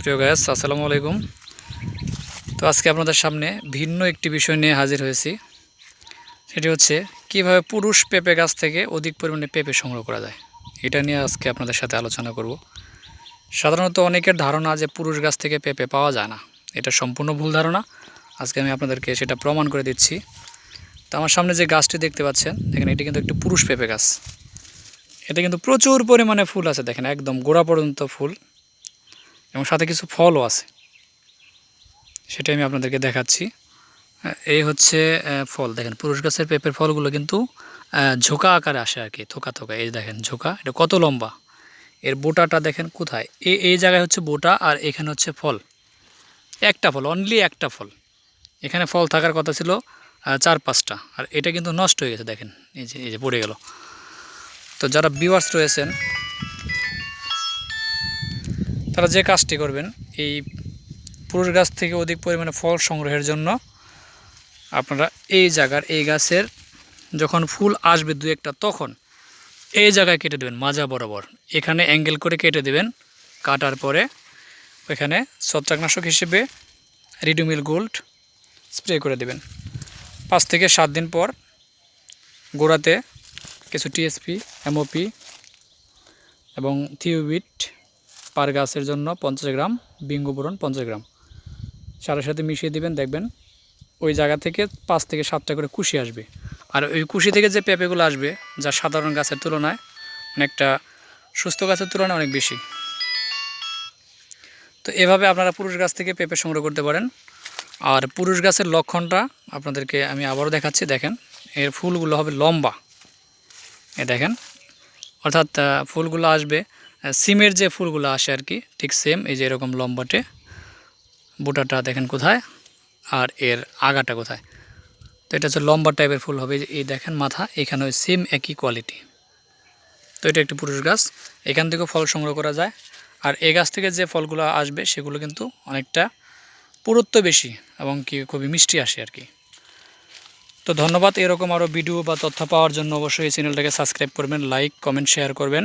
প্রিয় গায়াস আসসালামু আলাইকুম। তো আজকে আপনাদের সামনে ভিন্ন একটি বিষয় নিয়ে হাজির হয়েছি। সেটি হচ্ছে কীভাবে পুরুষ পেঁপে গাছ থেকে অধিক পরিমাণে পেঁপে সংগ্রহ করা যায়। এটা নিয়ে আজকে আপনাদের সাথে আলোচনা করব। সাধারণত অনেকের ধারণা যে পুরুষ গাছ থেকে পেঁপে পাওয়া যায় না। এটা সম্পূর্ণ ভুল ধারণা। আজকে আমি আপনাদেরকে সেটা প্রমাণ করে দিচ্ছি। তো আমার সামনে যে গাছটি দেখতে পাচ্ছেন, দেখেন, এটি কিন্তু একটি পুরুষ পেঁপে গাছ। এতে কিন্তু প্রচুর পরিমাণে ফুল আছে, দেখেন, একদম গোড়া পর্যন্ত ফুল। এবং সাথে কিছু ফলও আছে। সেটাই আমি আপনাদেরকে দেখাচ্ছি। এই হচ্ছে ফল। দেখেন, পুরুষ গাছের পেঁপের ফলগুলো কিন্তু ঝোঁকা আকারে আসে আর কি, থোকা থোকা। এই দেখেন, ঝোঁকা, এটা কত লম্বা। এর বোটাটা দেখেন কোথায়? এই এই জায়গায় হচ্ছে বোটা আর এখানে হচ্ছে ফল। একটা ফল অনলি একটা ফল। এখানে ফল থাকার কথা ছিল চার পাঁচটা। আর এটা কিন্তু নষ্ট হয়ে গেছে, দেখেন, এই যে এই যে পড়ে গেল। তো যারা বিওয়ার্স রয়েছেন তারা যে কাজটি করবেন, এই পুরুষ গাছ থেকে অধিক পরিমাণে ফল সংগ্রহের জন্য আপনারা এই জায়গার, এই গাছের যখন ফুল আসবে দু একটা, তখন এই জায়গায় কেটে দেবেন মাজা বরাবর। এখানে অ্যাঙ্গেল করে কেটে দেবেন, কাটার পরে ওইখানে ছত্রাকনাশক হিসেবে রিডুমিল গোল্ড স্প্রে করে দেবেন। পাঁচ থেকে সাত দিন পর গোড়াতে কিছু টিএসপি এমওপি এবং থিওবিট পার গাছের জন্য পঞ্চাশ গ্রাম বিঙ্গোবোরন পঞ্চাশ গ্রাম। সারের সাথে মিশিয়ে দিবেন, দেখবেন ওই জায়গা থেকে পাঁচ থেকে সাতটা করে কুশি আসবে। আর ওই কুশি থেকে যে পেঁপেগুলো আসবে, যা সাধারণ গাছের তুলনায় অনেকটা সুস্থ গাছের তুলনায় অনেক বেশি। তো এভাবে আপনারা পুরুষ গাছ থেকে পেঁপে সংগ্রহ করতে পারেন। আর পুরুষ গাছের লক্ষণটা আপনাদেরকে আমি আবারও দেখাচ্ছি, দেখেন, এর ফুলগুলো হবে লম্বা। এ দেখেন, অর্থাৎ ফুলগুলো আসবে সিমের যে ফুলগুলো আসে আর কি, ঠিক সেম এই যে এরকম লম্বাটে। বুটাটা দেখেন কোথায়, আর এর আগাটা কোথায়। তো এটা হচ্ছে লম্বা টাইপের ফুল হবে, এই দেখেন মাথা, এখানে ওই সেম একই কোয়ালিটি তো এটা একটি পুরুষ গাছ, এখান থেকেও ফল সংগ্রহ করা যায়। আর এই গাছ থেকে যে ফলগুলো আসবে, সেগুলো কিন্তু অনেকটা পুরুত্ব বেশি এবং কি খুবই মিষ্টি আসে আর কি। তো ধন্যবাদ, এরকম আরও ভিডিও বা তথ্য পাওয়ার জন্য অবশ্যই এই চ্যানেলটাকে সাবস্ক্রাইব করবেন লাইক কমেন্ট শেয়ার করবেন।